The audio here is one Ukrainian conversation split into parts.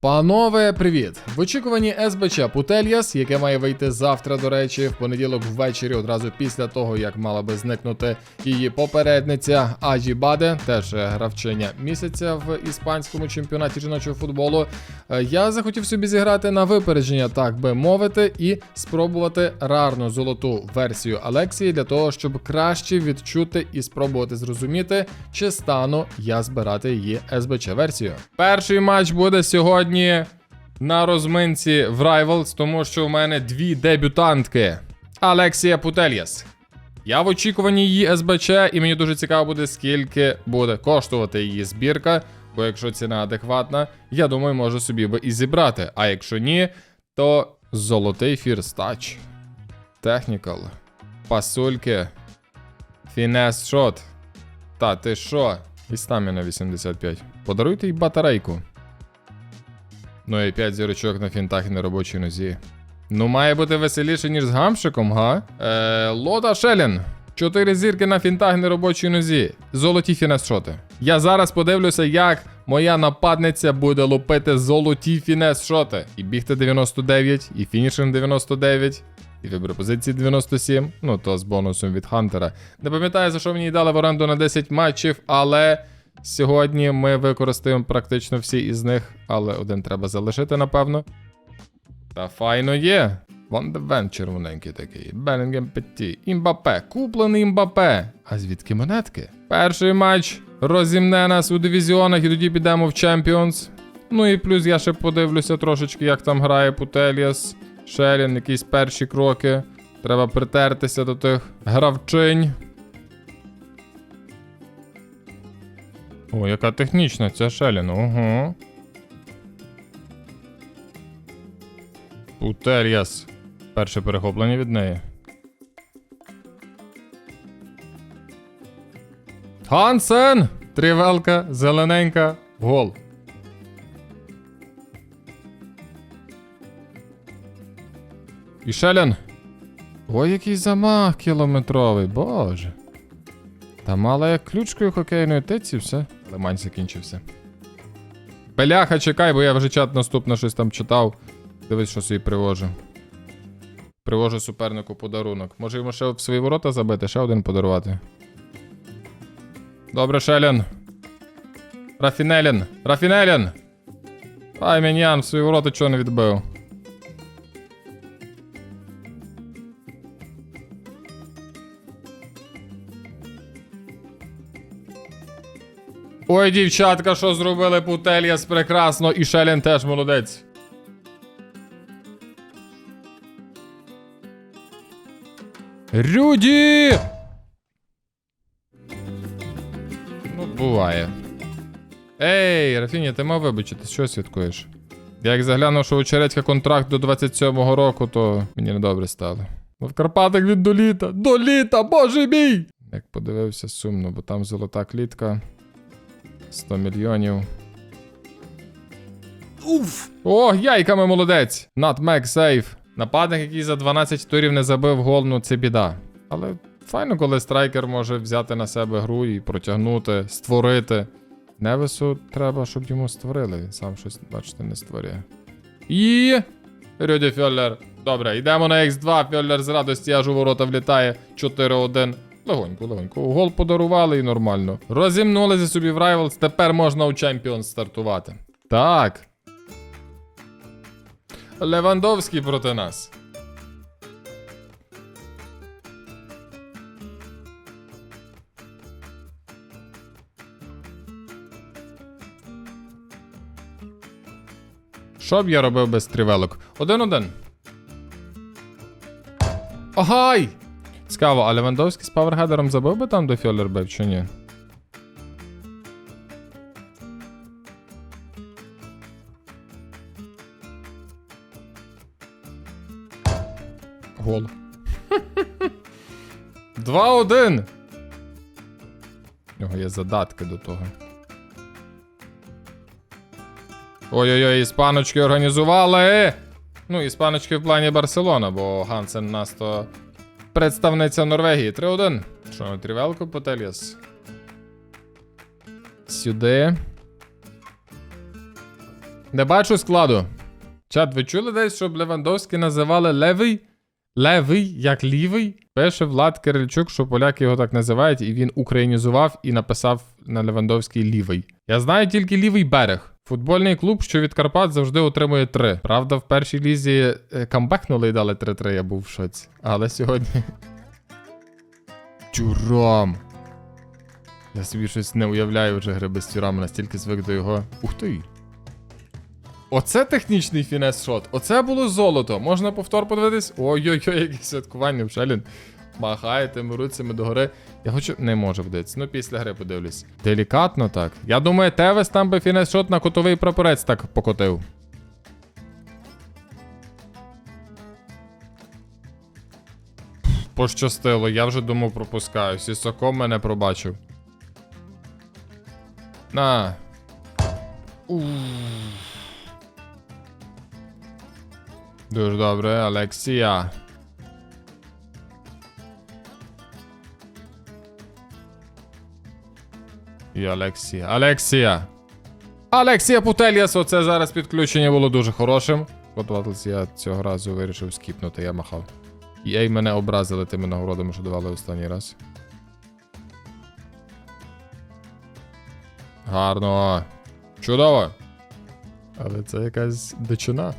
Панове, привіт! В очікуванні СБЧ Путельяс, яке має вийти завтра, до речі, в понеділок ввечері, одразу після того, як мала би зникнути її попередниця Аджі Баде, теж е, гравчиня місяця в іспанському чемпіонаті жіночого футболу. Е, Я захотів собі зіграти на випередження, так би мовити, і спробувати рарну золоту версію Алексії для того, щоб краще відчути і спробувати зрозуміти, чи стану я збирати її СБЧ версію. Перший матч буде сьогодні на розминці в Rivals, тому що в мене дві дебютантки. Алексія Путельяс. Я в очікуванні її СБЧ, і мені дуже цікаво буде, скільки буде коштувати її збірка. Бо якщо ціна адекватна, я думаю, можу собі би і зібрати. А якщо ні, то золотий фірстач. Технікал. Пасульки. Фінес шот. Та ти що? І стаміна 85. Подаруйте їй батарейку. Ну і 5 зірочок на фінтах і на робочій нозі. Ну, має бути веселіше, ніж з гамшиком, га? Е, Лода Шелін. Чотири зірки на фінтах на робочій нозі. Золоті фінес-шоти. Я зараз подивлюся, як моя нападниця буде лупити золоті фінес-шоти. І бігти 99, і фінішинг 99, і вибір позиції 97. Ну, то з бонусом від Хантера. Не пам'ятаю, за що мені дали в оренду на 10 матчів, але сьогодні ми використаємо практично всі із них, але один треба залишити, напевно. Та файно є. Вон де Вен червоненький такий. Белінгем Петті. Імбапе. Куплений імбапе. А звідки монетки? Перший матч розімне нас у дивізіонах і тоді підемо в Champions. Ну і плюс я ще подивлюся трошечки, як там грає Путеліас. Шелін, якісь перші кроки. Треба притертися до тих гравчинь. О, яка технічна ця Шелін. Ого. Путер'яс. Перше перехоплення від неї. Хансен! Тривелка, зелененька, гол. І Шелен. Ой, який замах кілометровий, боже. Та мала як ключкою хокейної тиці все. Але закінчився. Пеляха, чекай, бо я вже чат наступне щось там читав. Дивись, що собі привожу. Привожу супернику подарунок. Може йому ще в свої ворота забити, ще один подарувати. Добре, Шелін. Рафінелін. Рафінелін! Ай, Мінян, в свої ворота чого не відбив. Ой, дівчатка, що зробили Путельяс прекрасно, і Шелін теж молодець. Рюді! Ну, буває. Ей, Рафіня, ти мав вибачити, що святкуєш? Я як заглянув, що у Черецька контракт до 27-го року, то мені недобре стало. Ну, в Карпатах він до літа! До літа, боже мій! Як подивився, сумно, бо там золота клітка. 100 мільйонів. Уф! О, яйками молодець! Натмек сейф. Нападник, який за 12 турів не забив гол, ну це біда. Але файно, коли страйкер може взяти на себе гру і протягнути, створити. Невесу треба, щоб йому створили. Він сам щось, бачите, не створює. І. Рюді Фьоллер. Добре, йдемо на X2. Фьоллер з радості аж у ворота влітає 4-1. Легонько, легонько. Гол подарували і нормально. Розімнулися собі в Rivals, тепер можна у Champions стартувати. Так. Левандовський проти нас. Що б я робив без тривелок? Один-один. Огай! Цікаво, а Левандовський з паверхедером забив би там, де Фьоллер бив, чи ні? Гол. 2-1. У нього є задатки до того. Ой-ой-ой, іспаночки організували. Ну, іспаночки в плані Барселона, бо Гансен нас то представниця Норвегії. 3-1. Що, трівелку Потельяс? Сюди. Не бачу складу. Чат, ви чули десь, щоб Левандовський називали левий? Левий, як лівий? Пише Влад Кирильчук, що поляки його так називають, і він українізував і написав на Левандовський лівий. Я знаю тільки лівий берег. Футбольний клуб, що від Карпат завжди отримує 3. Правда, в першій лізі е, камбекнули і дали 3-3, я був в шоці. Але сьогодні. Тюрам. Я собі щось не уявляю вже гри без тюрами, настільки звик до його. Ух ти. Оце технічний фінес-шот. Оце було золото. Можна повтор подивитись. Ой-ой-ой, яке святкування в Шелін. Махає тими руцями догори. Я хочу. Не можу вдатися. Ну, після гри подивлюсь. Делікатно так. Я думаю, Тевес там би фінес-шот на котовий прапорець так покотив. Пощастило, я вже думав пропускаю. Сісоко мене пробачив. На. Ух. Дуже добре, Алексія. І Алексія. Алексія! Алексія Путельяс, оце зараз підключення було дуже хорошим. От я цього разу вирішив скіпнути, я махав. EA мене образили тими нагородами, що давали останній раз. Гарно. Чудово. Але це якась дичина.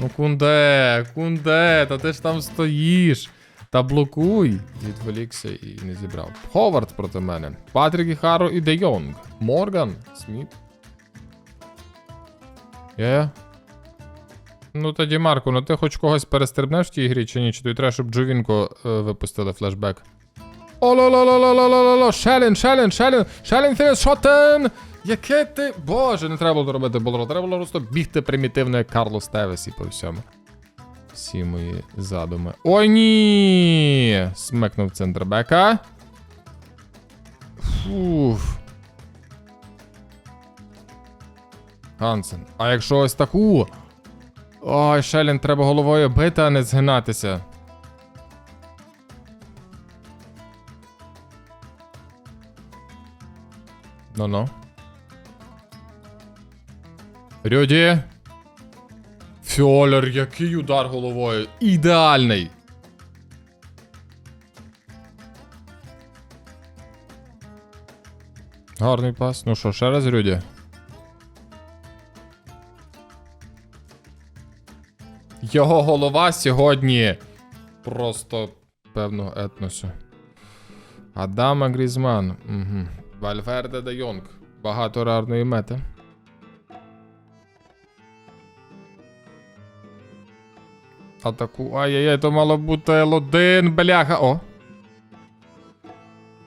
Ну кунде, кунде, та ти ж там стоїш. Та блокуй. Відволікся і не зібрав. Ховард проти мене. Патрік Іхаро і Де Йонг. Морган. Сміт. Є. Ну тоді, Марко, ну ти хоч когось перестрибнеш в тій грі чи ні? Чи тобі треба, щоб Джувінко е, випустили флешбек? Ололололололололо, Шелін, Шелін, Шелін, Шелін Фінес Шотен! Яке ти. Боже, не треба було робити болро, треба було просто бігти примітивно, як Карлос Тевес і по всьому. Всі мої задуми. Ой ні! Смекнув центрбека. Фуф. Гансен. А якщо ось таку. Ой, Шелін, треба головою бити, а не згинатися. Ну-ну. Рюді. Фьолер, який удар головою. Ідеальний. Гарний пас. Ну що, ще раз Рюді. Його голова сьогодні просто певного етносу. Адама Грізман. Угу. Вальверде де Йонг. Багато рарної мети. Атаку. Ай-яй-яй, то мало бути L1, бляха. О.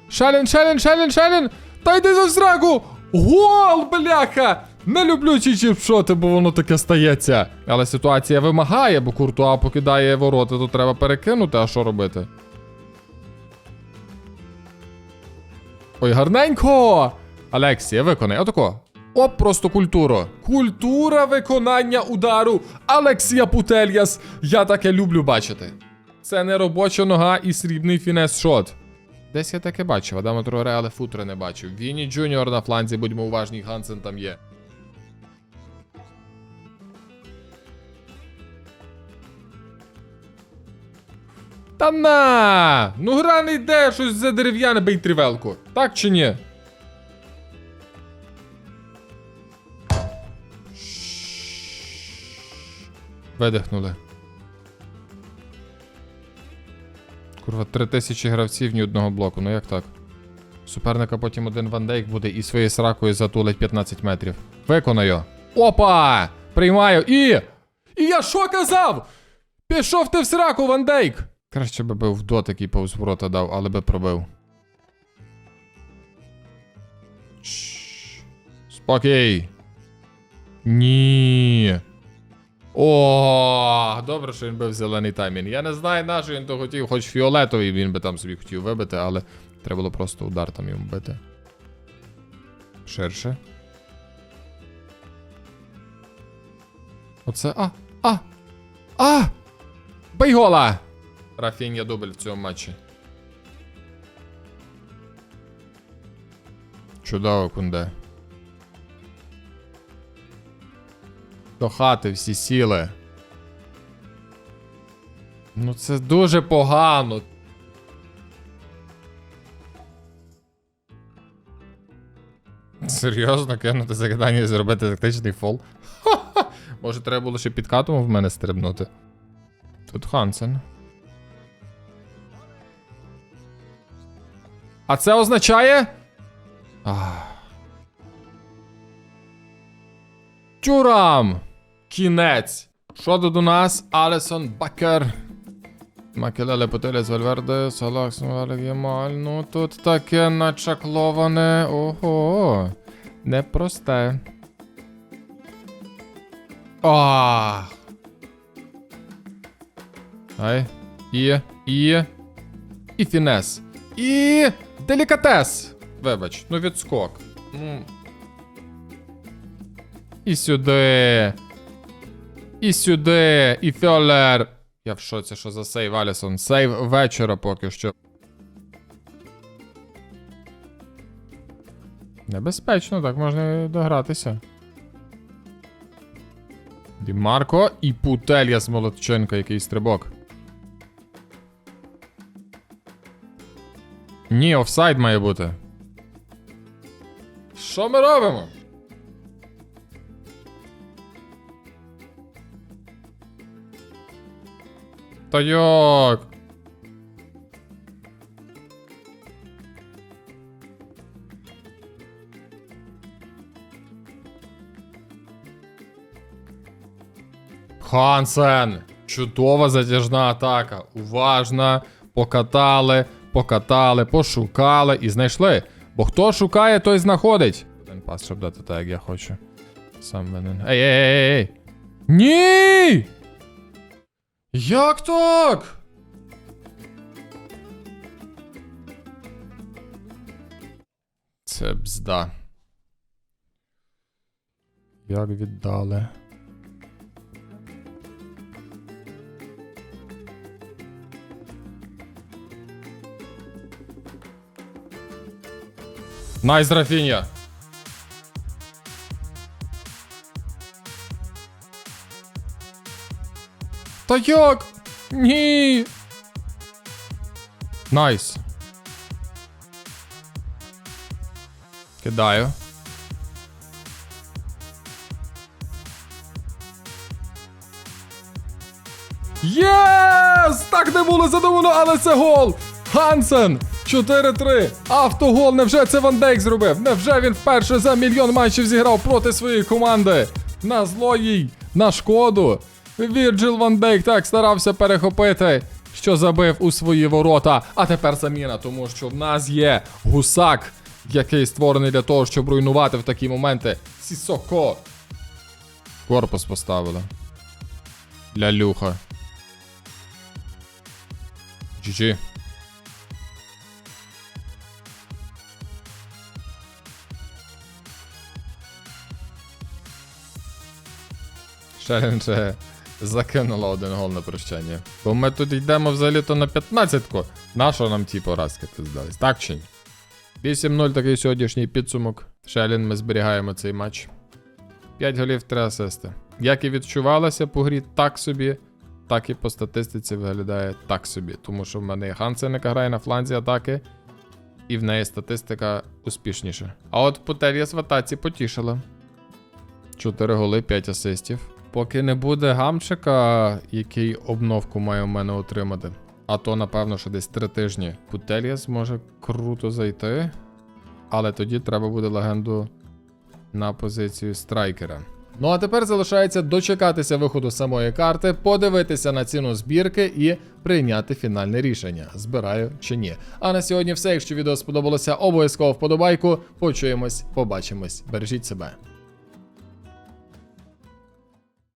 Шалін, шалін, шалін, шалін! Та йди за зрагу! Гол, бляха! Не люблю ці чіпшоти, бо воно таке стається. Але ситуація вимагає, бо Куртуа покидає ворота, то треба перекинути, а що робити? Ой, гарненько! Алексія, виконай, отако. Оп, просто культура. Культура виконання удару. Алексія Путельяс. Я таке люблю бачити. Це не робоча нога і срібний фінес-шот. Десь я таке бачив, Адама Троре, але футри не бачив. Вінні Джуніор на фланзі, будьмо уважні, Гансен там є. Та на! Ну гра не йде, щось за дерев'яне бий тривелку. Так чи ні? Видихнули. Курва, три тисячі гравців ні одного блоку, ну як так? Суперника потім один вандейк буде і своєю сракою затулить 15 метрів. Виконаю. Опа! Приймаю і. І я що казав? Пішов ти в сраку, вандейк! Краще би бив в дотик і повз ворота дав, але би пробив. Чш. Спокій. Ні. О, добре, що він бив зелений таймінг. Я не знаю, на що він то хотів, хоч фіолетовий він би там собі хотів вибити, але треба було просто удар там йому бити. Ширше. Оце. А! А! А! Бий гола! Рафіння дубль в цьому матчі. Чудово, кунде. До хати всі сіли. Ну це дуже погано. Серйозно кинути закидання і зробити тактичний фол? Ха-ха! Може, треба було ще під катом в мене стрибнути. Тут Хансен. А це означає. Ах. Тюрам! Кінець! Що у нас? Алесон Бакер. Макелеле Потелес Вальверде, Салах Гемаль. Ну тут таке начакловане. Ого. Непросте. Ах. Ай. І. І. І фінес. І. Делікатес. Вибач, ну відскок. Ну. І сюди. І сюди. І фьолер. Я в шоці, що за сейв, Алісон. Сейв вечора поки що. Небезпечно, так можна догратися. Дімарко і Путелья з Молодченка, який стрибок. Ні, офсайд має бути. Що ми робимо? Та як? Хансен! Чудова затяжна атака. Уважна. Покатали, покатали, пошукали і знайшли. Бо хто шукає, той знаходить. Один пас, щоб дати так, як я хочу. Сам винен. Ей, ей, ей, ей! Ні! Як так? Це бзда. Як віддали. Найс, Рафінья. Та як? Ні. Найс. Кидаю. Єс! Так не було задумано, але це гол! Хансен! 4-3. Автогол. Невже це Ван Дейк зробив? Невже він вперше за мільйон матчів зіграв проти своєї команди? На зло їй, на шкоду. Вірджил Ван Дейк так старався перехопити, що забив у свої ворота. А тепер заміна, тому що в нас є гусак, який створений для того, щоб руйнувати в такі моменти. Сісоко. Корпус поставили. Лялюха. GG. Челендже закинула один гол на прощання. Бо ми тут йдемо взагалі-то на 15-ку. Нащо нам ті поразки здались? Так чи ні? 8-0 такий сьогоднішній підсумок. Шелін ми зберігаємо цей матч. 5 голів, 3 асисти. Як і відчувалося по грі так собі, так і по статистиці виглядає так собі. Тому що в мене і Хансен, яка грає на фланзі атаки, і в неї статистика успішніша. А от Путелья в атаці потішила. 4 голи, 5 асистів. Поки не буде гамчика, який обновку має у мене отримати. А то, напевно, що десь 3 тижні Путелья зможе круто зайти. Але тоді треба буде легенду на позицію страйкера. Ну а тепер залишається дочекатися виходу самої карти, подивитися на ціну збірки і прийняти фінальне рішення: збираю чи ні. А на сьогодні все. Якщо відео сподобалося, обов'язково вподобайку. Почуємось, побачимось. Бережіть себе.